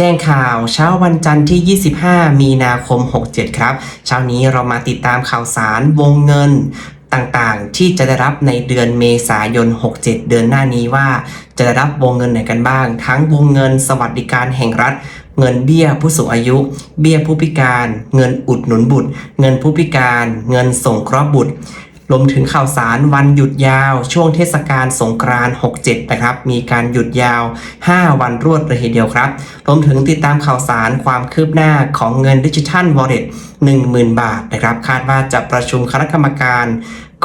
แจ้งข่าวเช้าวันจันทร์ที่ 25 มีนาคม 67 ครับ เช้านี้เรามาติดตามข่าวสารวงเงินต่างๆ ที่จะได้รับในเดือนเมษายน 67 เดือนหน้านี้ว่า จะได้รับวงเงินไหนกันบ้าง ทั้งวงเงินสวัสดิการแห่งรัฐ เงินเบี้ยผู้สูงอายุ เบี้ยผู้พิการ เงินอุดหนุนบุตร เงินผู้พิการ เงินส่งเคราะห์บุตร รวมถึงข่าวสารวันหยุดยาว ช่วงเทศกาลสงกรานต์67 นะครับ มีการหยุดยาว 5 วันรวดเลยทีเดียวครับ รวมถึงติดตามข่าวสารความคืบหน้าของเงินดิจิทัลวอลเล็ต10,000 บาทนะครับ คาดว่าจะประชุมคณะกรรมการ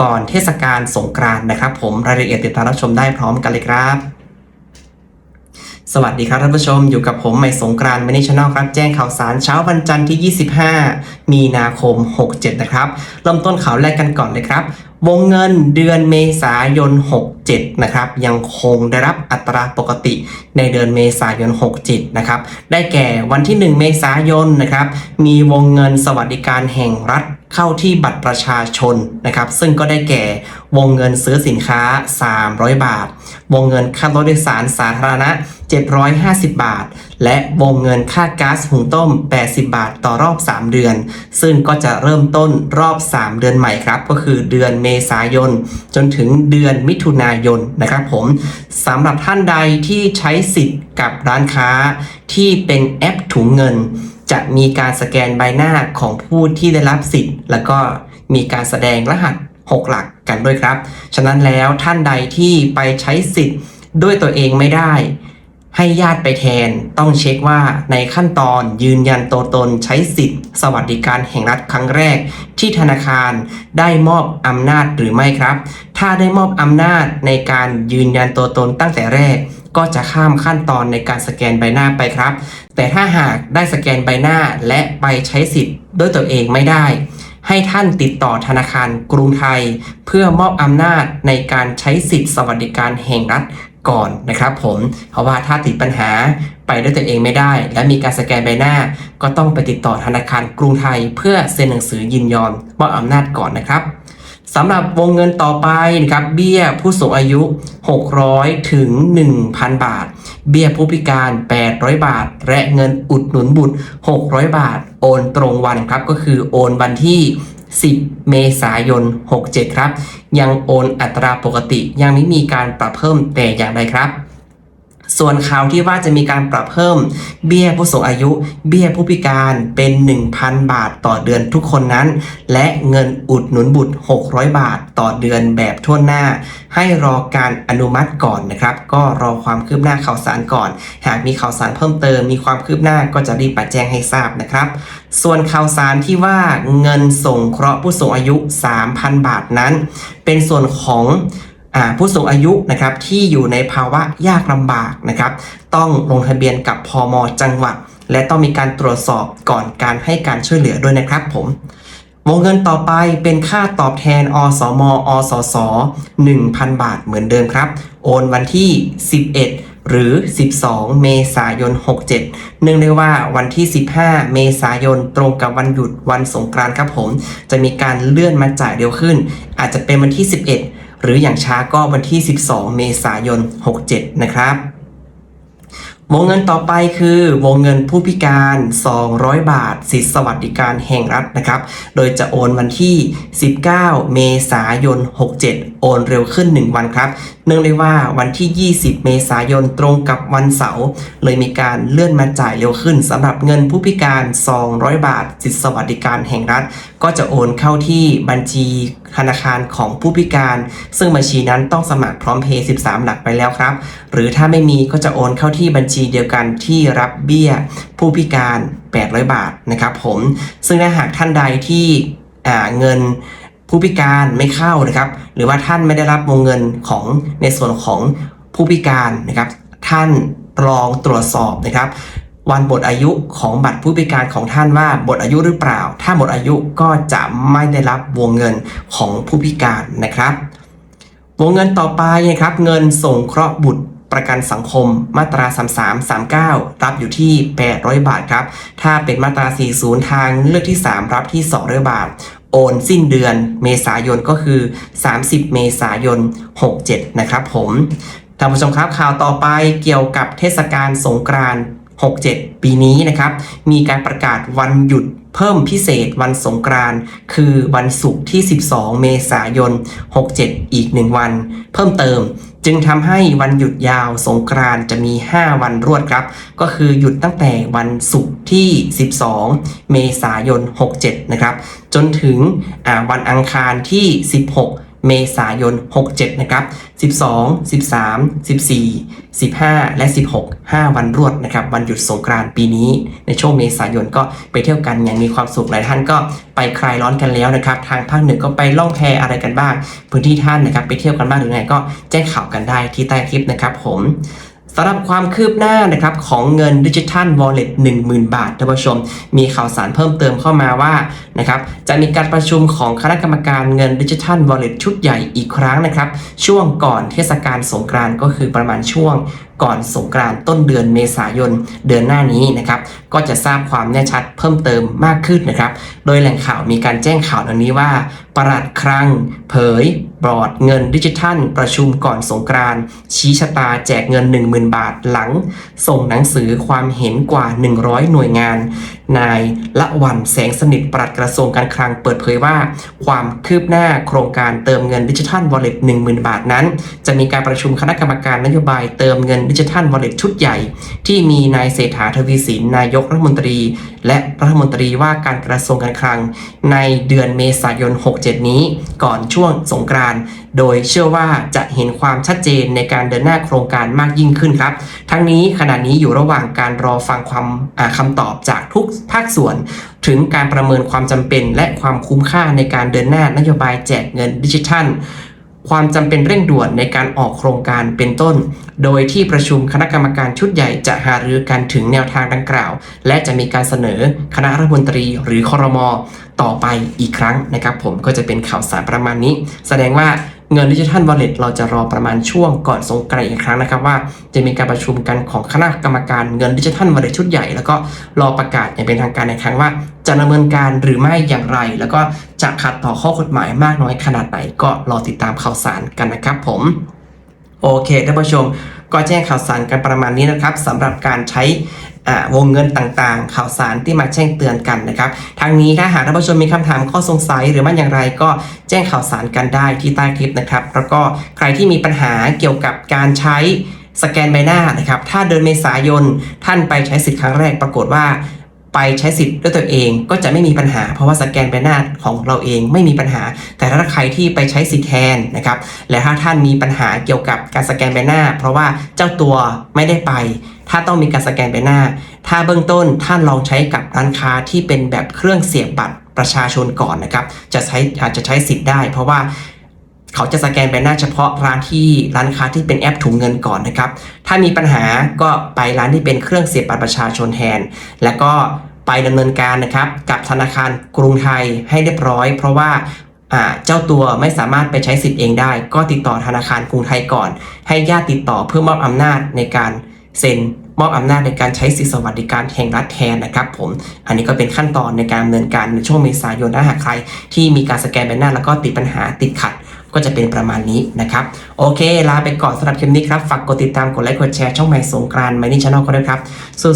ก่อนเทศกาลสงกรานต์นะครับ ผมรายละเอียดติดตามรับชมได้พร้อมกันเลยครับ สวัสดีครับท่านผู้ชมอยู่กับผมใหม่สงกรานต์มินิชแนลครับ แจ้งข่าวสารเช้าวันจันทร์ที่ 25 มีนาคม 67 นะครับ เริ่มต้นข่าวแรกกันก่อนเลยครับ วงเงินเดือนเมษายน 67 นะครับ ยังคงได้รับอัตราปกติในเดือนเมษายน 67 นะครับ ได้แก่วันที่ 1 เมษายนนะครับมีวงเงินสวัสดิการแห่งรัฐ เข้าที่บัตรประชาชนนะครับ ซึ่งก็ได้แก่วงเงินซื้อสินค้า 300 บาท วงเงินค่ารถโดยสารสาธารณะ 750 บาท และวงเงินค่าก๊าซหุงต้ม 80 บาทต่อรอบ 3 เดือน ซึ่งก็จะเริ่มต้นรอบ 3 เดือนใหม่ครับ ก็คือเดือนเมษายน จนถึงเดือนมิถุนายนนะครับผมสำหรับท่านใดที่ใช้สิทธิ์กับร้านค้าที่เป็นแอปถุงเงิน จะมีการสแกนใบหน้าของผู้ที่ได้รับสิทธิ์ แล้วก็มีการแสดงรหัส 6 หลักกันด้วยครับ ฉะนั้นแล้วท่านใดที่ไปใช้สิทธิ์ด้วยตัวเองไม่ได้ ให้ญาติไปแทนต้องเช็คว่าในขั้นตอนยืนยันตัวตนใช้สิทธิ์ สวัสดิการแห่งรัฐครั้งแรก ที่ธนาคารได้มอบอำนาจหรือไม่ครับ ถ้าได้มอบอำนาจในการยืนยันตัวตนตั้งแต่แรก ก็จะข้ามขั้นตอนในการสแกนใบหน้าไปครับ แต่ถ้าหากได้สแกนใบหน้าและไปใช้สิทธิ์ด้วยตัวเองไม่ได้ ให้ท่านติดต่อธนาคารกรุงไทย เพื่อมอบอำนาจในการใช้สิทธิ์สวัสดิการแห่งรัฐก่อนนะครับผม เพราะว่าถ้าติดปัญหาไปด้วยตัวเองไม่ได้ และมีการสแกนใบหน้า ก็ต้องไปติดต่อธนาคารกรุงไทย เพื่อเซ็นหนังสือยินยอมมอบอำนาจก่อนนะครับ สำหรับวงเงินต่อไปนะครับเบี้ยผู้สูงอายุ 600 ถึง 1,000 บาท เบี้ยผู้พิการ 800 บาท และเงินอุดหนุนบุตร 600 บาท โอนตรงวันครับก็คือโอนวันที่ 10 เมษายน 67 ครับ ยังโอนอัตราปกติยังไม่มีการปรับเพิ่มแต่อย่างใดครับ ส่วนข่าวที่ว่าจะมีการปรับเพิ่ม เบี้ยผู้สูงอายุ เบี้ยผู้พิการเป็น 1,000 บาทต่อเดือนทุกคนนั้น และเงินอุดหนุนบุตร 600 บาทต่อเดือนแบบทั่วหน้า ให้รอการอนุมัติก่อนนะครับ ก็รอความคืบหน้าข่าวสารก่อน หากมีข่าวสารเพิ่มเติม มีความคืบหน้าก็จะรีบมาแจ้งให้ทราบนะครับ ส่วนข่าวสารที่ว่าเงินส่งเคราะห์ผู้สูงอายุ 3,000 บาทนั้น เป็นส่วนของ ผู้สูงอายุนะครับที่อยู่ในภาวะยากลำบากนะครับ ต้องลงทะเบียนกับพมจังหวัด และต้องมีการตรวจสอบก่อนการให้การช่วยเหลือด้วยนะครับผมวงเงินต่อไปเป็นค่าตอบแทน อสม อสส 1,000 บาทเหมือนเดิมครับ โอนวันที่ 11 หรือ 12 เมษายน 67 เนื่องในว่าวันที่ 15 เมษายนตรงกับวันหยุดวันสงกรานต์ครับผม จะมีการเลื่อนมาจ่ายเร็วขึ้น อาจจะเป็นวันที่ 11 หรืออย่างช้าก็วันที่ 12 เมษายน 67 นะครับวงเงินต่อไปคือวงเงินผู้พิการ 200 บาท สิทธิสวัสดิการแห่งรัฐนะครับ โดยจะโอนวันที่ 19 เมษายน 67 โอนเร็วขึ้น 1 วันครับเนื่องในว่าวันที่ 20 เมษายนตรงกับวันเสาร์เลยมีการเลื่อนมาจ่ายเร็วขึ้นสำหรับเงินผู้พิการ 200 บาทสิทธิสวัสดิการแห่งรัฐ ก็จะโอนเข้าที่บัญชีธนาคารของผู้พิการ ซึ่งบัญชีนั้นต้องสมัครพร้อมเพย์13 หลักไปแล้วครับ หรือถ้าไม่มีก็จะโอนเข้าที่บัญชีเดียวกันที่รับเบี้ยผู้พิการ 800 บาทนะครับผม ซึ่งถ้าหากท่านใดที่อ่าเงิน ผู้พิการไม่เข้านะครับ หรือว่าท่านไม่ได้รับวงเงินของในส่วนของผู้พิการนะครับ ท่านลองตรวจสอบนะครับ วันหมดอายุของบัตรผู้พิการของท่านว่าหมดอายุหรือเปล่า ถ้าหมดอายุก็จะไม่ได้รับวงเงินของผู้พิการนะครับ วงเงินต่อไปนะครับ เงินส่งเคราะห์บุตรประกันสังคมมาตรา 33 39 รับอยู่ที่ 800 บาทครับ ถ้าเป็นมาตรา 40 ทางเลือกที่ 3 รับที่ 200 บาท โอนสิ้นเดือนเมษายนก็คือ 30 เมษายน 67 นะครับผมท่านผู้ชมครับข่าวต่อไปเกี่ยวกับเทศกาลสงกรานต์67 ปีนี้นะครับ มีการประกาศวันหยุดเพิ่มพิเศษวันสงกรานต์คือวันศุกร์ที่ 12 เมษายน 67 อีก 1 วัน เพิ่มเติม จึงทำให้วันหยุดยาวสงกรานต์จะมี 5 วันรวดครับ ก็คือหยุดตั้งแต่วันศุกร์ที่ 12 เมษายน 67 นะครับ จนถึงวันอังคารที่ 16 เมษายน 67 นะครับ 12 13 14 15 และ 16 5 วันรวดนะครับ วันหยุดสงกรานต์ปีนี้ ในช่วงเมษายนก็ไปเที่ยวกันอย่างมีความสุขหลายท่านก็ไปคลายร้อนกันแล้วนะครับ ทางภาคเหนือก็ไปล่องแพอะไรกันบ้าง พื้นที่ท่านนะครับ ไปเที่ยวกันบ้างหรือไงก็แจ้งข่าวกันได้ที่ใต้คลิปนะครับผม สำหรับความคืบหน้านะครับของเงินดิจิทัล Wallet 10,000 บาทท่านผู้ชม มีข่าวสารเพิ่มเติมเข้ามาว่านะครับจะมีการประชุมของคณะกรรมการเงินดิจิทัล Wallet ชุดใหญ่อีกครั้งนะครับ ช่วงก่อนเทศกาลสงกรานต์ก็คือประมาณช่วงก่อนสงกรานต์ต้นเดือนเมษายนเดือนหน้านี้นะครับก็จะทราบความแน่ชัดเพิ่มเติมมากขึ้นนะครับ โดยแหล่งข่าวมีการแจ้งข่าวดังนี้ว่าประหลัดคลังเผย บอร์ดเงินดิจิทัล ประชุมก่อนสงกรานต์ชี้ชะตาแจกเงิน 10,000 บาทหลัง ส่งหนังสือความเห็นกว่า 100 หน่วยงาน นายละวันแสงสนิทปลัดกระทรวงการคลังเปิดเผยว่า ความคืบหน้าโครงการเติมเงินดิจิทัล Wallet 10,000 บาทนั้น จะมีการประชุมคณะกรรมการนโยบายเติมเงินดิจิทัล Wallet ชุดใหญ่ ที่มีนายเศรษฐาทวีสินนายกรัฐมนตรี และรัฐมนตรีว่าการกระทรวงการคลัง ในเดือนเมษายน 67 นี้ ก่อนช่วงสงกรานต์โดยเชื่อว่าจะเห็นความชัดเจนในการเดินหน้าโครงการมากยิ่งขึ้นครับ ทั้งนี้ขณะนี้อยู่ระหว่างการรอฟังความอ่าคำตอบจากทุกภาคส่วน ถึงการประเมินความจำเป็นและความคุ้มค่าในการเดินหน้านโยบายแจกเงินดิจิทัล ความจำเป็นเร่งด่วนในการออกโครงการเป็นต้น โดยที่ประชุมคณะกรรมการชุดใหญ่จะหารือกันถึงแนวทางดังกล่าว และจะมีการเสนอคณะรัฐมนตรีหรือคอรมอต่อไปอีกครั้งนะครับ ผมก็จะเป็นข่าวสารประมาณนี้ แสดงว่า เงินดิจิทัลวอลเล็ตเราจะรอประมาณช่วงก่อนสงกรานต์อีกครั้งนะครับว่าจะมีการประชุมกันของคณะกรรมการเงินดิจิทัลวอลเล็ตชุดใหญ่ แล้วก็รอประกาศอย่างเป็นทางการในครั้งว่า จะดำเนินการหรือไม่อย่างไร แล้วก็จะขัดต่อข้อกฎหมายมากน้อยขนาดไหนก็รอติดตามข่าวสารกันนะครับผม โอเคท่านผู้ชมก็แจ้งข่าวสารกันประมาณนี้นะครับสำหรับการใช้วงเงินต่างๆ ข่าวสารที่มาแจ้งเตือนกันนะครับทางนี้ถ้าหากท่านผู้ชมมีคำถามข้อสงสัยหรือไม่อย่างไรก็แจ้งข่าวสารกันได้ที่ใต้คลิปนะครับ แล้วก็ใครที่มีปัญหาเกี่ยวกับการใช้สแกนใบหน้านะครับ ถ้าเดือนเมษายนท่านไปใช้สิทธิ์ครั้งแรกปรากฏว่า ไปใช้สิทธิ์ด้วยตัวเองก็จะไม่มีปัญหา เพราะว่าสแกนใบหน้าของเราเองไม่มีปัญหา แต่ถ้าใครที่ไปใช้สิทธิ์แทนนะครับและถ้าท่านมีปัญหาเกี่ยวกับการสแกนใบหน้า เพราะว่าเจ้าตัวไม่ได้ไป ถ้าต้องมีการสแกนใบหน้า ถ้าเบื้องต้นท่านลองใช้กับร้านค้าที่เป็นแบบเครื่องเสียบบัตรประชาชนก่อนนะครับจะใช้อาจจะใช้สิทธิ์ได้ เพราะว่า เขาจะสแกนใบหน้าเฉพาะร้านที่ร้านค้าที่เป็นแอปถุงเงินก่อนนะครับ ถ้ามีปัญหาก็ไปร้านที่เป็นเครื่องเสียบบัตรประชาชนแทน แล้วก็ไปดำเนินการนะครับ กับธนาคารกรุงไทยให้เรียบร้อย เพราะว่าเจ้าตัวไม่สามารถไปใช้สิทธิ์เองได้ ก็ติดต่อธนาคารกรุงไทยก่อน ให้ญาติติดต่อเพื่อมอบอำนาจในการเซ็นมอบอำนาจในการใช้สิทธิสวัสดิการแห่งรัฐแทนนะครับผม อันนี้ก็เป็นขั้นตอนในการดำเนินการในช่วงเมษายนถ้าหากใคร ที่มีการสแกนใบหน้าแล้วก็ติดปัญหาติดขัด ก็จะเป็นประมาณนี้นะครับ โอเค ลาไปก่อนสำหรับคลิปนี้ครับ ฝากกดติดตามกดไลค์กดแชร์ช่องใหม่สงกรานต์ไมนี่ชาแนลก็ด้วยครับ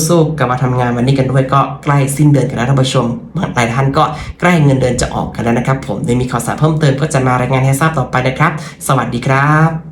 สู้ๆกับมาทำงานวันนี้กันด้วยก็ใกล้สิ้นเดือนกันแล้วท่านผู้ชมหลายท่านก็ใกล้เงินเดือนจะออกกันแล้วนะครับ ผมได้มีข่าวสารเพิ่มเติมก็จะมารายงานให้ทราบต่อไปนะครับ สวัสดีครับ